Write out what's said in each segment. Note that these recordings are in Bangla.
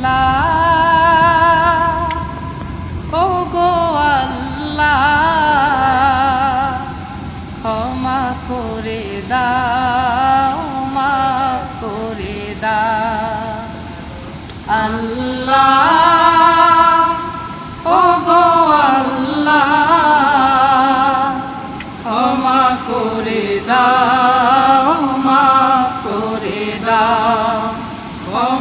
আল্লাহ। ও গো আল্লাহ ক্ষমা করে দাও মাফ করে দাও। আল্লাহ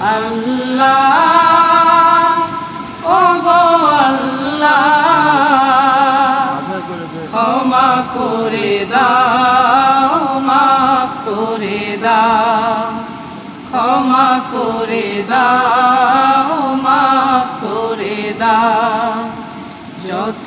আল্লাহ ও গো আল্লাহ, ক্ষমা করে দাও, মাফ করে দাও, ক্ষমা করে দাও, মাফ করে দাও যত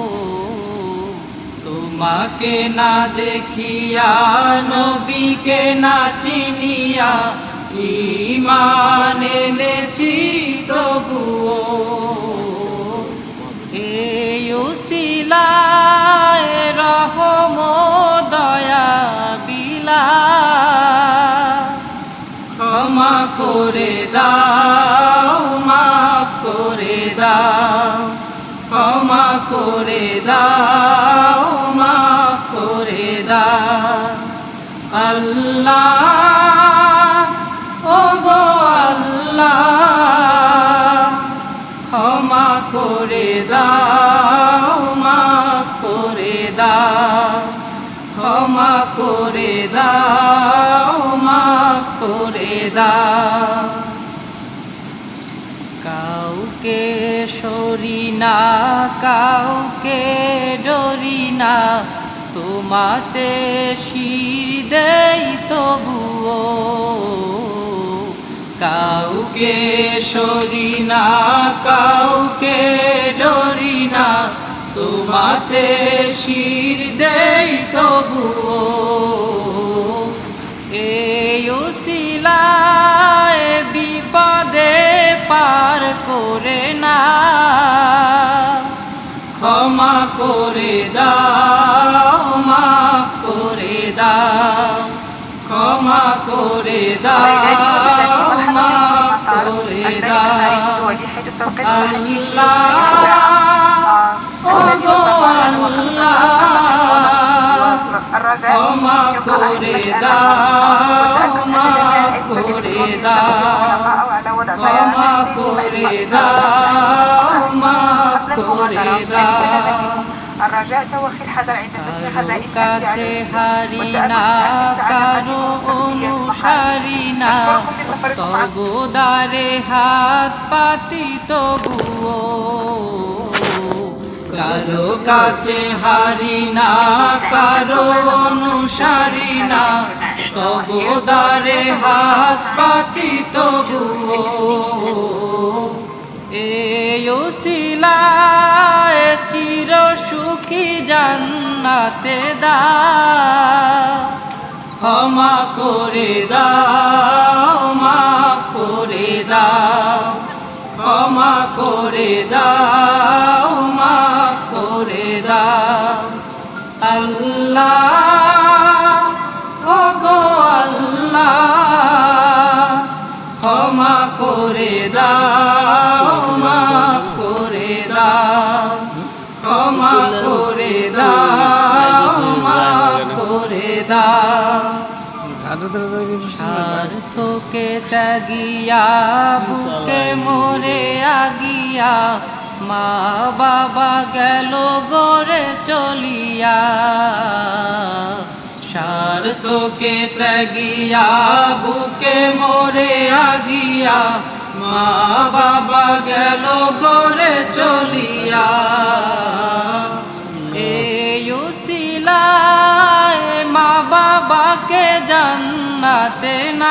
তোমাকে না দেখিয়া, নবীকে না চিনিয়া ইমান এনেছি তবুও। এই উসিলায় রহম দয়া বিলা ক্ষমা করে দাও। করে দাও, মাফ করে দাও, ক্ষমা করে দাও, মাফ করে দাও। কাউকে সরি না, কাউকে ডরি না, তোমাতে শির দেই তবুও। কাউকে সরি না, কাউকে তোমাতে শির দেই তবুও। এই উসিলায় বিপদে পার করে না। ক্ষমা করে দাও, মাফ করে দাও। ক্ষমা করে দাও, মাফ করে দাও। আল্লাহ করে দাও, মা করে দাও মা করে দাও, মা করে দাও। কাছে হারি না, কারও অনুসারি না, তবু হাত পাতি তবুও কারও কাছে হারি না, কারও অনুসারী না। তবু দারে হাত পাতি এই ওসিলায় চির সুখী জান্নাতে দা। ক্ষমা করে দাও, মাফ করে দাও। ক্ষমা করে দাও। আল্লাহ ও গো আল্লাহ, ক্ষমা করে দাও, মাফ করে দাও, ক্ষমা করে দাও, মাফ করে দাও। স্বার্থকে ত্যাগিয়া, বুকে মরে আগিয়া মা বাবা গেল গড়ে চলিয়া। স্বার্থকে ত্যাগিয়া, বুকে মরে আগিয়া, মা বাবা গেল গড়ে চলিয়া। উসিলায় মা বাবাকে জান্নাতে না